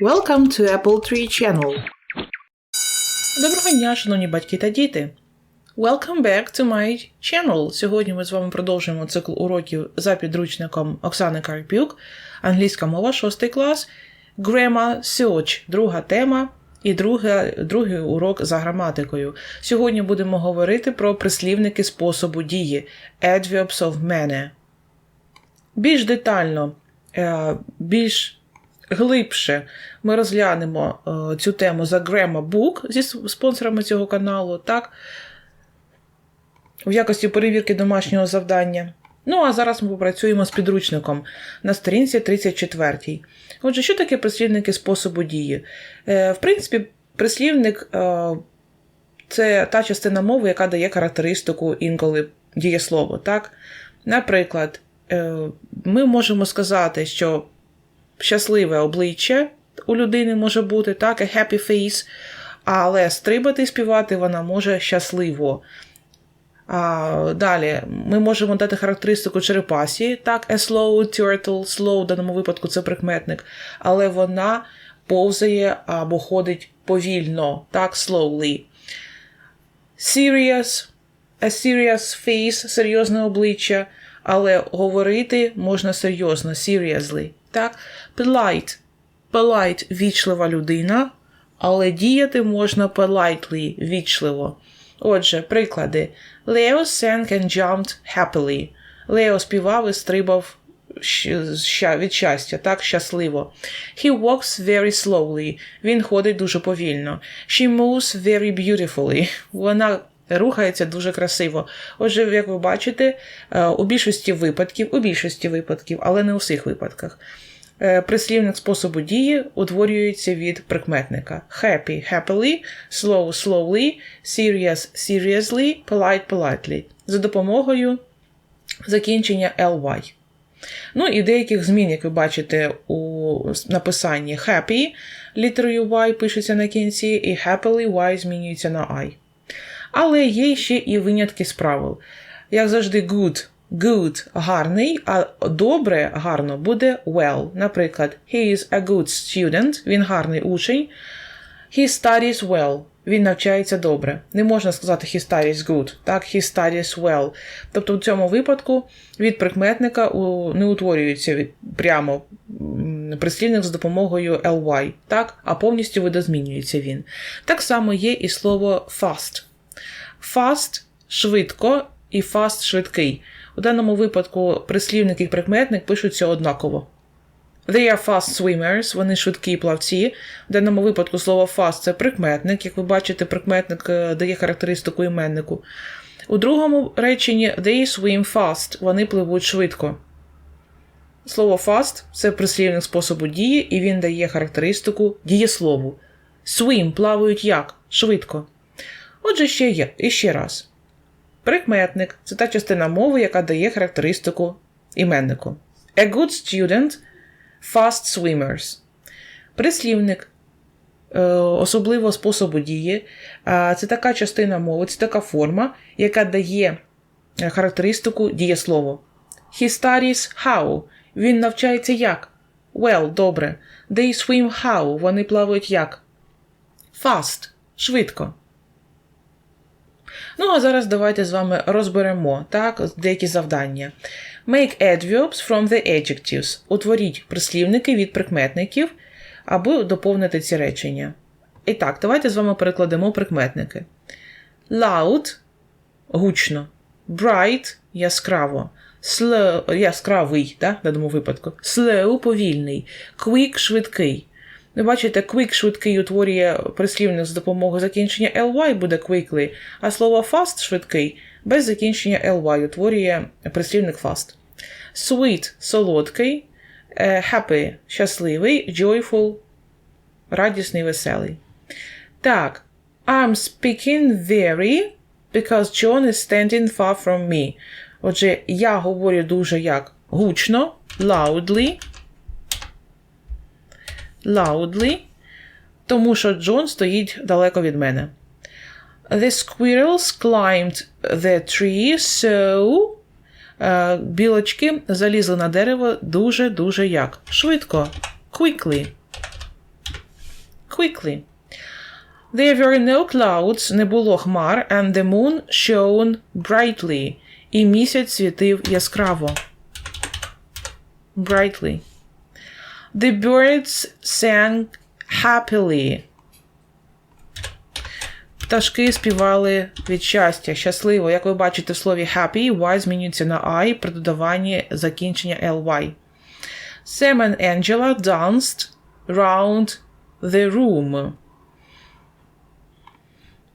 Welcome to Apple Tree Channel. Доброго дня, шановні батьки та діти! Welcome back to my channel. Сьогодні ми з вами продовжуємо цикл уроків за підручником Оксани Карпюк, англійська мова, 6 клас, Grammar Search, друга тема і друга, другий урок за граматикою. Сьогодні будемо говорити про прислівники способу дії Adverbs of manner. Більш детально, е, більш глибше ми розглянемо е, цю тему за Grammar Book зі спонсорами цього каналу, так? В якості перевірки домашнього завдання. Ну, а зараз ми попрацюємо з підручником на сторінці 34. Отже, що таке прислівники способу дії? Е, в принципі, прислівник е, це та частина мови, яка дає характеристику інколи дієслову. Так? Наприклад, ми можемо сказати, що щасливе обличчя у людини може бути, так, a happy face, але стрибати і співати вона може щасливо. А, далі ми можемо дати характеристику черепасі, так, a slow turtle, slow в даному випадку це прикметник, але вона повзає або ходить повільно, так, slowly. Serious, a serious face, серйозне обличчя, але говорити можна серйозно, seriously. Так? Polite, polite – вічлива людина, але діяти можна politely, вічливо. Отже, приклади. Leo sang and jumped happily. Лео співав і стрибав від щастя, так, щасливо. He walks very slowly. Він ходить дуже повільно. She moves very beautifully. Вона рухається дуже красиво. Отже, як ви бачите, е, у більшості випадків, у більшості випадків, але не у всіх випадках, е, прислівник способу дії утворюється від прикметника. Happy – happily, slow – slowly, serious – seriously, polite – politely. За допомогою закінчення ly. Ну і деяких змін, як ви бачите у написанні happy, літерою Y пишеться на кінці, і happily Y змінюється на I. Але є ще і винятки з правил. Як завжди, good, good гарний, а добре гарно буде well. Наприклад, he is a good student, він гарний учень. He studies well. Він навчається добре. Не можна сказати he studies good, так, he studies well. Тобто в цьому випадку від прикметника не утворюється від, прямо прислівник з допомогою ly, так, а повністю видозмінюється він. Так само є і слово fast. Fast швидко і fast швидкий. У даному випадку прислівник і прикметник пишуться однаково. They are fast swimmers, вони швидкі плавці. В даному випадку слово fast це прикметник. Як ви бачите, прикметник е, дає характеристику іменнику. У другому реченні they swim fast, вони пливуть швидко. Слово fast це прислівник способу дії, і він дає характеристику дієслову. Swim плавають як? Швидко. Отже, ще є, і ще раз. Прикметник це та частина мови, яка дає характеристику іменнику. A good student fast swimmers. Прислівник, е, особливо способу дії, це така частина мови, це така форма, яка дає е, характеристику дієслову. He studies how. Він навчається як? Well, добре. They swim how. Вони плавають як? Fast. Швидко. Ну, а зараз давайте з вами розберемо так, деякі завдання. Make adverbs from the adjectives. Утворіть прислівники від прикметників, аби доповнити ці речення. І так, давайте з вами перекладемо прикметники. Loud гучно. Bright яскраво. Slow, яскравий, так, в даному випадку. Slow повільний. Quick швидкий. Ви бачите, quick швидкий утворює прислівник з допомогою закінчення ly буде quickly, а слово fast швидкий без закінчення ly утворює прислівник fast. Sweet солодкий, е, happy щасливий, joyful радісний, веселий. Так, I'm speaking very because John is standing far from me. Отже, я говорю дуже як гучно, loudly, loudly, тому що Джон стоїть далеко від мене. The squirrels climbed the tree, so е, білочки залізли на дерево дуже-дуже як? Швидко. Quickly. quickly. There were no clouds, не було хмар, and the moon shone brightly. І місяць світив яскраво. Brightly. The birds sang happily. Пташки співали від щастя, щасливо. Як ви бачите в слові happy, Y змінюється на I при додаванні закінчення ly. Sam and Angela danced round the room.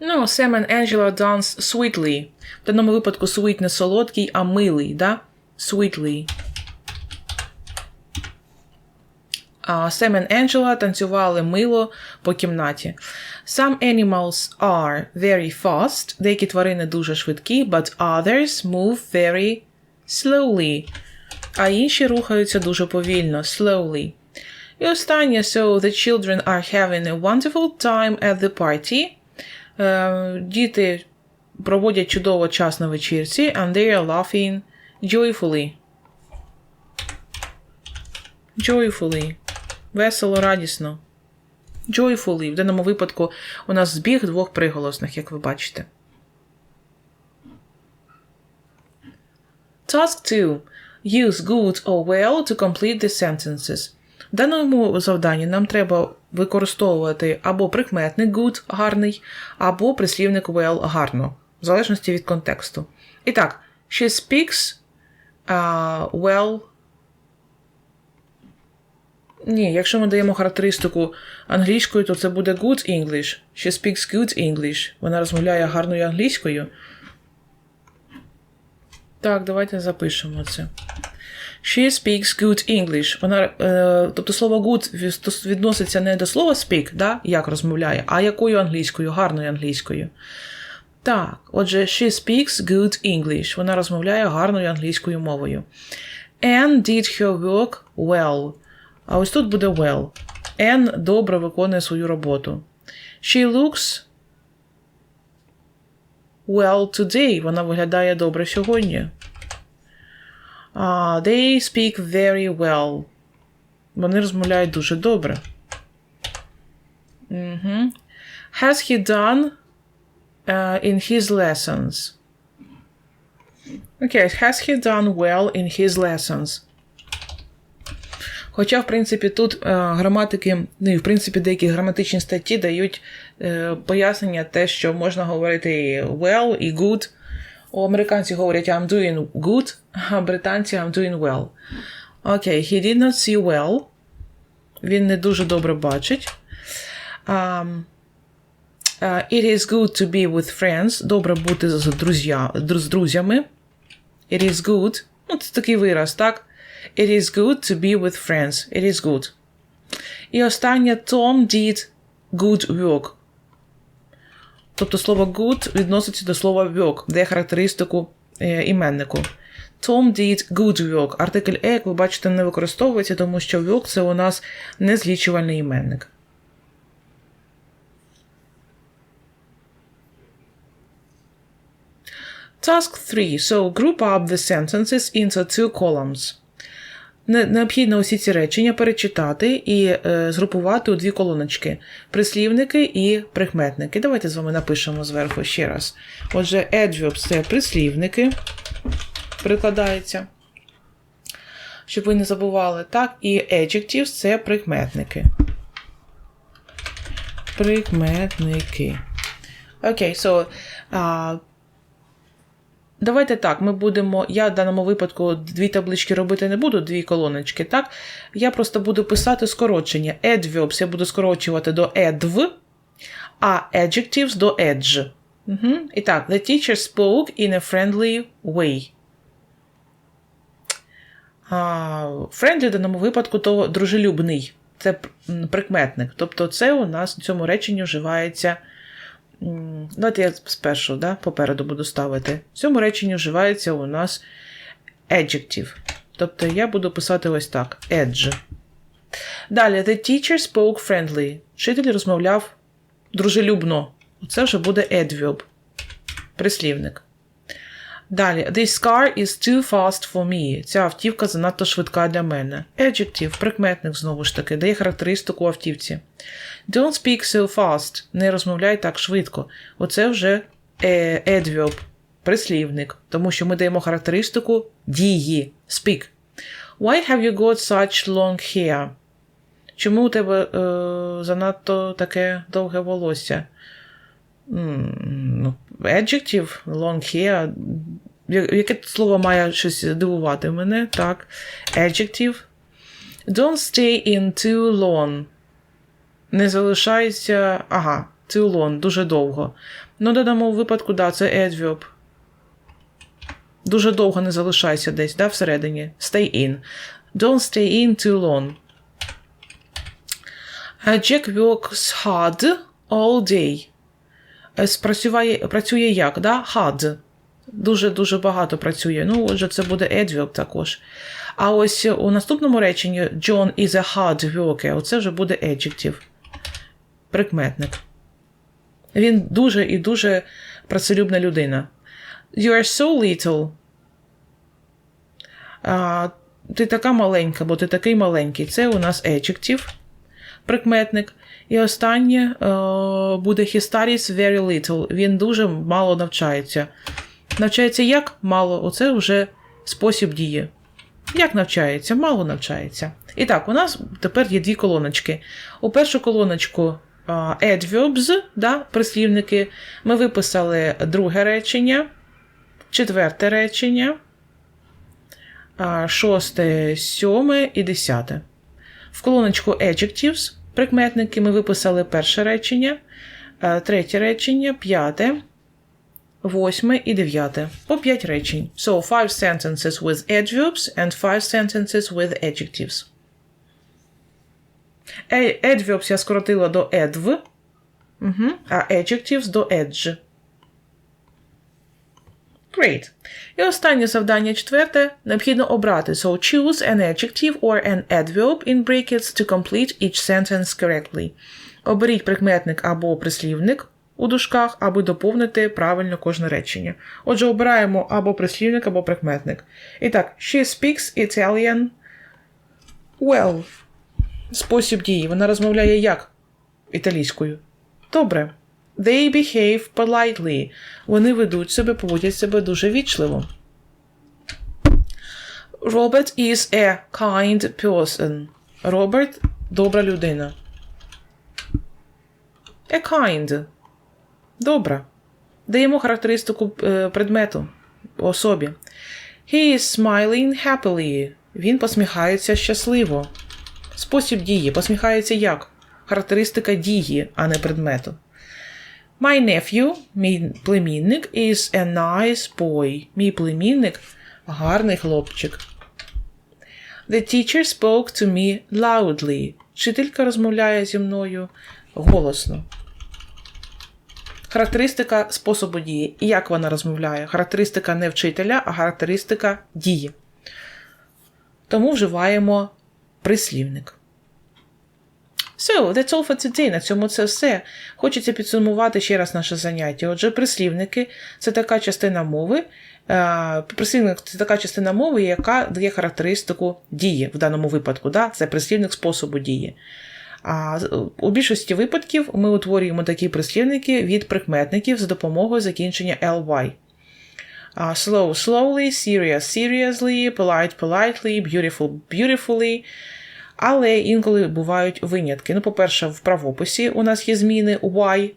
Ну, Sam and Angela danced sweetly. В даному випадку sweet не солодкий, а милий, да? Sweetly. А Сем і Angela танцювали мило по кімнаті. Some animals are very fast. Деякі тварини дуже швидкі, but others move very slowly. А інші рухаються дуже повільно, slowly. І останнє, so the children are having a wonderful time at the party. Е, діти проводять чудово час на вечірці, and they are laughing joyfully. Joyfully. Весело, радісно. Joyfully. В даному випадку у нас збіг двох приголосних, як ви бачите. Task 2. Use good or well to complete the sentences. В даному завданні нам треба використовувати або прикметник good гарний, або прислівник well гарно, в залежності від контексту. І так, she speaks uh, well ні, якщо ми даємо характеристику англійською, то це буде good English. She speaks good English. Вона розмовляє гарною англійською. Так, давайте запишемо це. She speaks good English. Вона, е, тобто слово good відноситься не до слова speak, да, як розмовляє, а якою англійською, гарною англійською. Так, отже, she speaks good English. Вона розмовляє гарною англійською мовою. Anne did her work well. А ось тут буде well. N добре виконує свою роботу. She looks well today. Вона виглядає добре сьогодні. Uh, they speak very well. Вони розмовляють дуже добре. Mm-hmm. Has he done uh, in his lessons? Okay, has he done well in his lessons? Хоча, в принципі, тут е, граматики, ну і в принципі, деякі граматичні статті дають е, пояснення те, що можна говорити well, і good. У американців говорять I'm doing good, а британці I'm doing well. Окей, okay. he did not see well. Він не дуже добре бачить. Um, uh, it is good to be with friends. Добре бути з, друзя, з друзями. It is good. Ну, це такий вираз, так? It is good to be with friends. It is good. І останнє Tom did good work. Тобто слово good відноситься до слова work, де характеристику е, іменнику. Tom did good work. Артикль E, як ви бачите, не використовується, тому що work це у нас незлічувальний іменник. Task 3. So group up the sentences into two columns. Необхідно усі ці речення перечитати і е, згрупувати у дві колоночки: прислівники і прикметники. Давайте з вами напишемо зверху ще раз. Отже, adverbs – це прислівники, прикладається, щоб ви не забували. Так, і adjectives – це прикметники. Прикметники. Окей, okay, so, uh, Давайте так, ми будемо. Я в даному випадку дві таблички робити не буду, дві колоночки, так? Я просто буду писати скорочення. Adverbs я буду скорочувати до adv, а adjectives до edge. Угу. І так, the teacher spoke in a friendly way. Friendly в даному випадку то дружелюбний. Це прикметник. Тобто, це у нас в цьому реченні вживається. Давайте я спершу да, попереду буду ставити. В цьому реченні вживається у нас adjective. Тобто я буду писати ось так: edge. Далі, the teacher spoke friendly. Вчитель розмовляв дружелюбно. Це вже буде adverb. Прислівник. Далі. This car is too fast for me. Ця автівка занадто швидка для мене. Adjective, прикметник знову ж таки, дає характеристику автівці. Don't speak so fast. Не розмовляй так швидко. Оце вже е, adverb, прислівник, тому що ми даємо характеристику дії. Speak. Why have you got such long hair? Чому у тебе е, занадто таке довге волосся? Ну, adjective, long hair. Яке слово має щось дивувати мене? Так. Adjective. Don't stay in too long. Не залишайся. Ага, too long, дуже довго. Ну, додамо в випадку, да, це adverb. Дуже довго не залишайся десь, да, всередині. Stay in. Don't stay in too long. Jack works hard all day. Е, Спрацюває, працює як, да? Hard. Дуже-дуже багато працює. Ну, отже, це буде adverb також. А ось у наступному реченні John is a hard worker. Оце вже буде adjective. Прикметник. Він дуже і дуже працелюбна людина. You are so little. А, ти така маленька, бо ти такий маленький. Це у нас adjective, прикметник. І останнє е, буде he studies very little. Він дуже мало навчається. Навчається як? Мало. Оце вже спосіб дії. Як навчається? Мало навчається. І так, у нас тепер є дві колоночки. У першу колоночку adverbs, да, прислівники. Ми виписали друге речення, четверте речення, а, шосте, сьоме і десяте. В колоночку adjectives, прикметники, ми виписали перше речення, третє речення, п'яте, восьме і дев'яте. По п'ять речень. So, five sentences with adverbs and five sentences with adjectives. Е- Adverbs я скоротила до adv, а adjectives до edge. Great. І останнє завдання четверте. Необхідно обрати. So choose an adjective or an adverb in brackets to complete each sentence correctly. Оберіть прикметник або прислівник у дужках, аби доповнити правильно кожне речення. Отже, обираємо або прислівник, або прикметник. І так, she speaks Italian well. Спосіб дії. Вона розмовляє як? Італійською. Добре. They behave politely. Вони ведуть себе, поводять себе дуже вічливо. Robert is a kind person. Роберт добра людина. A kind. Добра. Даємо характеристику е, предмету особі. He is smiling happily. Він посміхається щасливо. Спосіб дії. Посміхається як? Характеристика дії, а не предмету. My nephew, мій племінник, is a nice boy. Мій племінник гарний хлопчик. The teacher spoke to me loudly. Вчителька розмовляє зі мною голосно. Характеристика способу дії. Як вона розмовляє? Характеристика не вчителя, а характеристика дії. Тому вживаємо прислівник. So, that's all for today. На цьому це все. Хочеться підсумувати ще раз наше заняття. Отже, прислівники це така частина мови. е, Прислівник це така частина мови, яка дає характеристику дії в даному випадку. Да? Це прислівник способу дії. А у більшості випадків ми утворюємо такі прислівники від прикметників за допомогою закінчення ly. Slow slowly, serious seriously, polite politely, beautiful beautifully. Але інколи бувають винятки. Ну, по-перше, в правописі у нас є зміни y.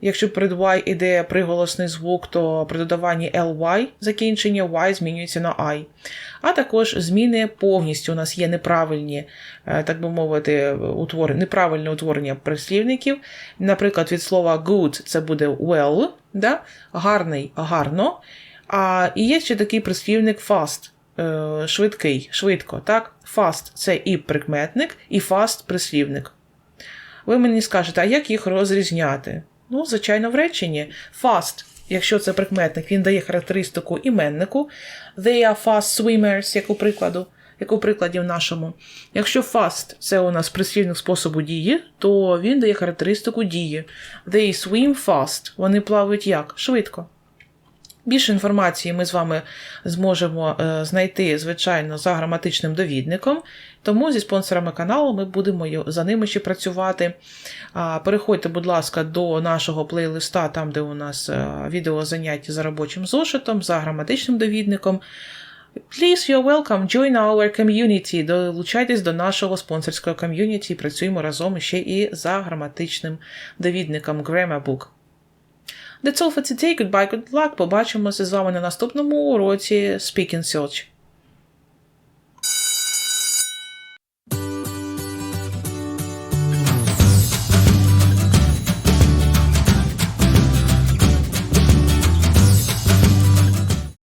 Якщо перед y іде приголосний звук, то при додаванні ly закінчення y змінюється на i. А також зміни повністю у нас є неправильні, е, так би мовити, утворення, неправильне утворення прислівників. Наприклад, від слова good це буде well, да? гарний, гарно. А, і є ще такий прислівник fast, швидкий, швидко. так? Fast – це і прикметник, і fast – прислівник. Ви мені скажете, а як їх розрізняти? Ну, звичайно, в реченні. Fast, якщо це прикметник, він дає характеристику іменнику. They are fast swimmers, як у прикладу, як у прикладі в нашому. Якщо fast це у нас прислівник способу дії, то він дає характеристику дії. They swim fast. Вони плавають як? Швидко. Більше інформації ми з вами зможемо е, знайти, звичайно, за граматичним довідником. Тому зі спонсорами каналу ми будемо за ними ще працювати. Переходьте, будь ласка, до нашого плейлиста, там, де у нас е, відео заняття за робочим зошитом, за граматичним довідником. Please, you're welcome, join our community. Долучайтесь до нашого спонсорського ком'юніті. Працюємо разом ще і за граматичним довідником Grammar Book. That's all for today. Goodbye, good luck. Побачимося з вами на наступному уроці Speak and Search.